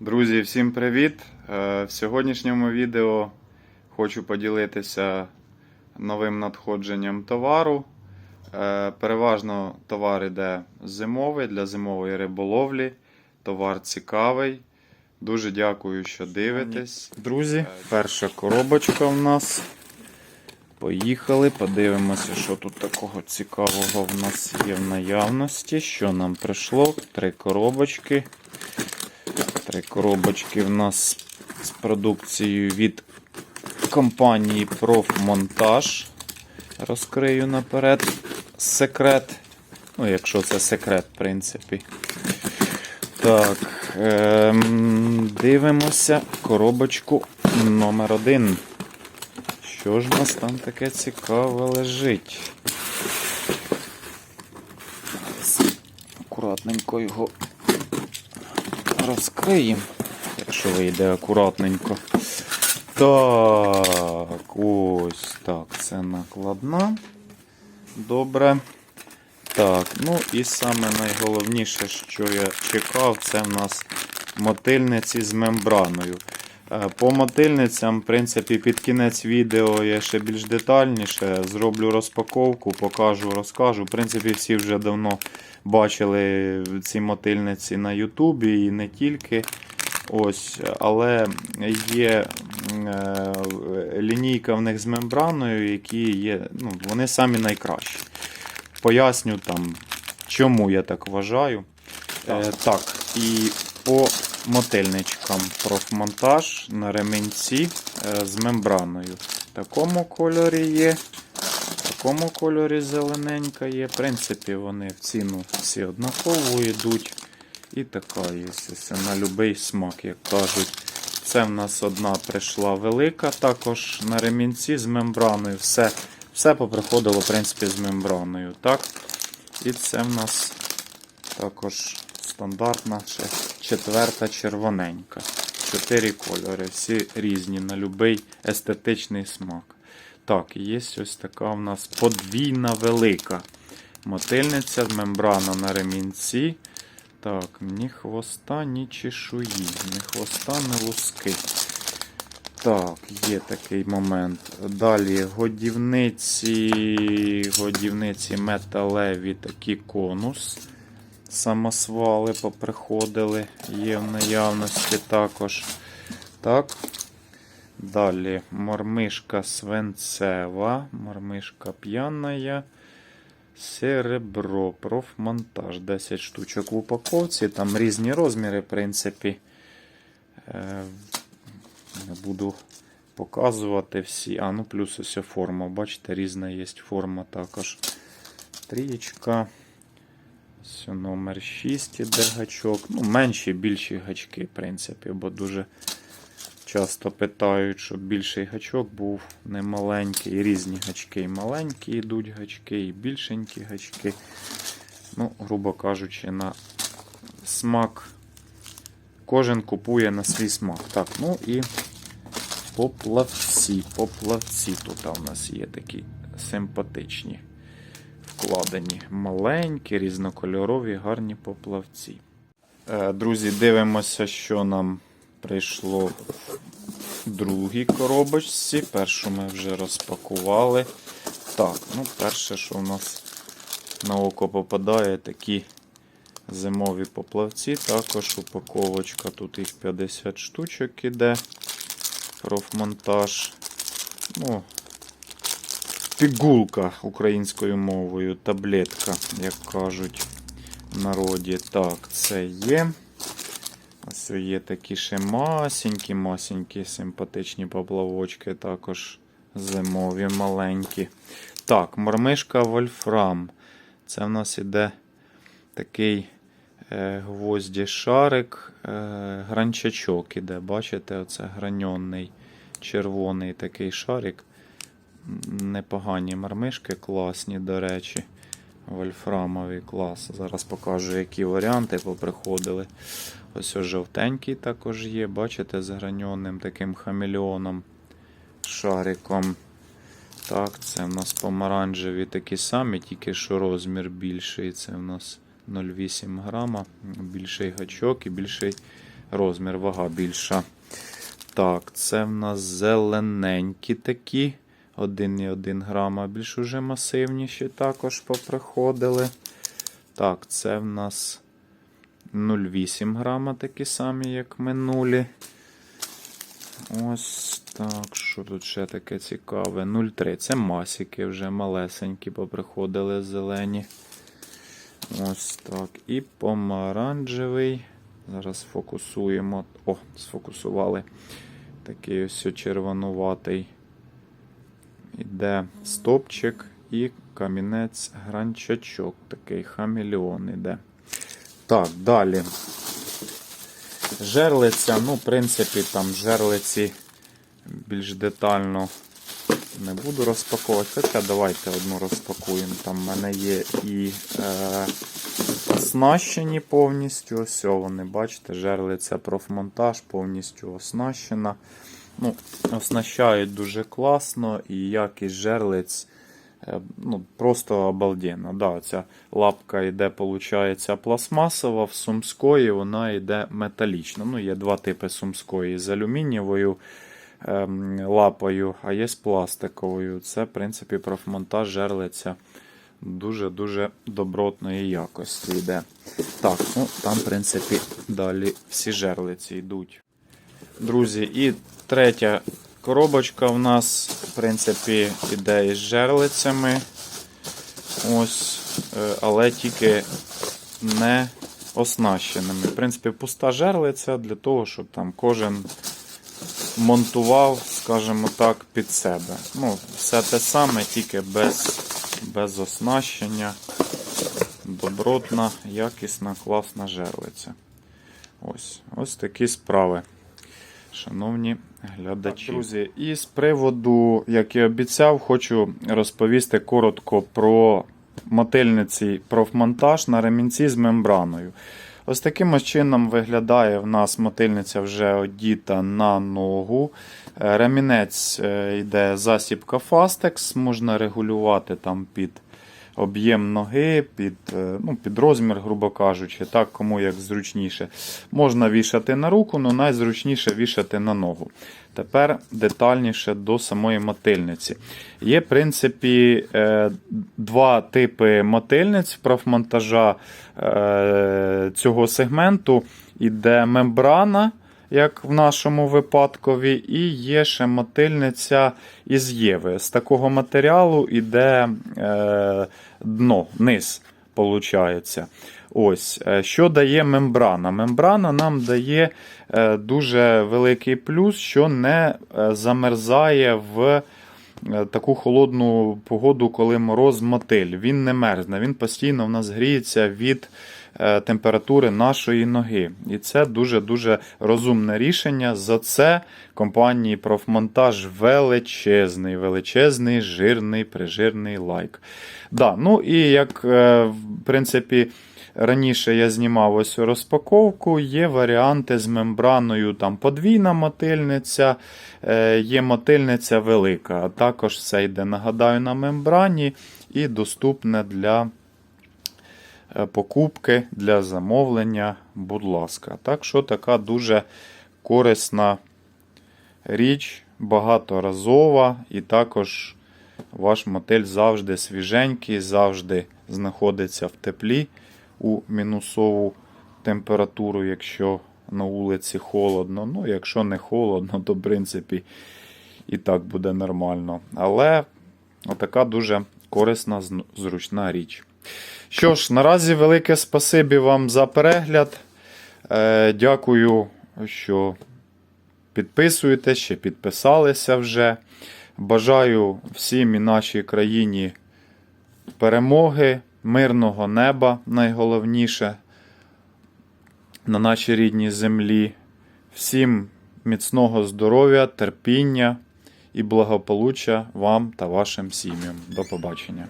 Друзі, всім привіт! Е, В сьогоднішньому відео хочу поділитися новим надходженням товару. Е, Переважно товар іде зимовий для зимової риболовлі. Товар цікавий. Дуже дякую, що дивитесь. Друзі, перша коробочка в нас. Поїхали, подивимося, що тут такого цікавого в нас є в наявності. Що нам прийшло? Три коробочки. Три коробочки в нас з продукцією від компанії Профмонтаж. Розкрию наперед секрет. Ну, якщо це секрет, в принципі. Так, ем, дивимося коробочку номер один. Що ж у нас там таке цікаве лежить? Акуратненько його розкриємо, якщо вийде акуратненько. Так, ось так, це накладна. Добре. Так, ну і саме найголовніше, що я чекав, це в нас мотильниці з мембраною. Е, По мотильницям, в принципі, під кінець відео я ще більш детальніше зроблю розпаковку, покажу, розкажу. В принципі, всі вже давно бачили ці мотильниці на Ютубі і не тільки. Ось, але є е, лінійка в них з мембраною, які є, ну, вони самі найкращі. Поясню там, чому я так вважаю. Е, так, і по мотильничкам профмонтаж на ремінці е, з мембраною. В такому кольорі є. В такому кольорі зелененька є. В принципі, вони в ціну всі однаково йдуть. І така є на будь-який смак, як кажуть. Це в нас одна прийшла велика, також на ремінці з мембраною. Все все поприходило, в принципі, з мембраною. так? І це в нас також стандартна ще четверта червоненька. Чотири кольори, всі різні, на будь-який естетичний смак. Так, і є ось така в нас подвійна велика мотильниця, мембрана на ремінці. Так, ні хвоста, ні чешуї, ні хвоста, ні луски. Так, є такий момент. Далі годівниці, годівниці металеві такі конус. Самосвали поприходили, є в наявності також. Так. Далі мормишка свинцева, мормишка п'яна. Серебро, профмонтаж. 10 штучок в упаковці. Там різні розміри, в принципі. Е, Не буду показувати всі. А, ну плюс ось форма. Бачите, різна є форма також. Трієчка. Ось номер 6 іде гачок. Ну, менші, більші гачки, в принципі, бо дуже часто питають, щоб більший гачок був не маленький. І різні гачки. І маленькі йдуть гачки, і більшенькі гачки. Ну, грубо кажучи, на смак. Кожен купує на свій смак. Так, ну і поплавці. Поплавці тут у нас є такі симпатичні. Вкладені маленькі, різнокольорові, гарні поплавці. Е, Друзі, дивимося, що нам прийшло в другій коробочці. Першу ми вже розпакували. Так, ну перше, що у нас на око попадає, такі зимові поплавці. Також упаковочка. Тут їх 50 штучок іде. Профмонтаж. Ну, пігулка українською мовою, таблетка, як кажуть в народі. Так, це є. Ось є такі ще масенькі, масенькі, симпатичні поплавочки, також зимові маленькі. Так, мормишка Вольфрам. Це в нас іде такий е, гвозді е, гранчачок іде. Бачите, оце граньонний червоний такий шарик. Непогані мармишки, класні, до речі. Вольфрамовий клас. Зараз покажу, які варіанти поприходили. Ось жовтенький також є. Бачите, з граньонним таким хамелеоном шариком. Так, це в нас помаранчеві такі самі, тільки що розмір більший. Це в нас 0,8 грама, більший гачок і більший розмір, вага більша. Так, це в нас зелененькі такі. 1,1 грама, більш уже масивніші також поприходили. Так, це в нас 0,8 грама, такі самі, як минулі. Ось так, що тут ще таке цікаве? 0,3. Це масики вже малесенькі поприходили зелені. Ось так. І помаранчевий. Зараз фокусуємо. О, сфокусували. Такий ось червонуватий. Іде стопчик і камінець гранчачок. Такий хамелеон іде. Так, далі. Жерлиця, ну, в принципі, там жерлиці більш детально не буду розпаковувати. Хоча давайте одну розпакуємо. Там в мене є і е, оснащені повністю. Ось вони, бачите, жерлиця профмонтаж повністю оснащена. Ну, Оснащають дуже класно і якість жерлиць е, ну, просто обалденно. Да, ця лапка йде, виходить, пластмасова, в сумської вона йде металічна. Ну, Є два типи сумської з алюмінієвою ем, лапою, а є з пластиковою. Це, в принципі, профмонтаж жерлиця дуже-дуже добротної якості йде. Так, ну там, в принципі, далі всі жерлиці йдуть. Друзі, і третя коробочка в нас, в принципі, іде із жерлицями. Ось, е, але тільки не оснащеними. В принципі, пуста жерлиця для того, щоб там кожен монтував, скажімо так, під себе. Ну, все те саме, тільки без, без оснащення. Добротна, якісна, класна жерлиця. Ось, ось такі справи. Шановні глядачі. Так, друзі, і з приводу, як і обіцяв, хочу розповісти коротко про мотильниці профмонтаж на ремінці з мембраною. Ось таким ось чином виглядає в нас мотильниця вже одіта на ногу. Е, Ремінець е, йде засібка Fastex, можна регулювати там під об'єм ноги, під е, ну, під розмір, грубо кажучи, так, кому як зручніше. Можна вішати на руку, але найзручніше вішати на ногу. Тепер детальніше до самої мотильниці. Є, в принципі, е, два типи мотильниць профмонтажа е, цього сегменту. Іде мембрана як в нашому випадкові, і є ще мотильниця із Єви. З такого матеріалу йде е, дно, низ. Получається. Ось, е, Що дає мембрана? Мембрана нам дає е, дуже великий плюс, що не е, замерзає в таку холодну погоду, коли мороз мотиль. Він не мерзне, він постійно в нас гріється від температури нашої ноги. І це дуже-дуже розумне рішення. За це компанії профмонтаж величезний, величезний, жирний, прижирний лайк. Да, ну І як, в принципі, Раніше я знімав ось розпаковку, є варіанти з мембраною, там подвійна мотильниця, е, є мотильниця велика. А також все йде, нагадаю, на мембрані і доступне для е, покупки, для замовлення, будь ласка. Так що така дуже корисна річ, багаторазова, і також ваш мотель завжди свіженький, завжди знаходиться в теплі у мінусову температуру, якщо на вулиці холодно. Ну, якщо не холодно, то в принципі і так буде нормально. Але отака дуже корисна, зручна річ. Що ж, наразі велике спасибі вам за перегляд. Е, Дякую, що підписуєте, ще підписалися вже. Бажаю всім і нашій країні перемоги мирного неба найголовніше на нашій рідній землі. Всім міцного здоров'я, терпіння і благополуччя вам та вашим сім'ям. До побачення.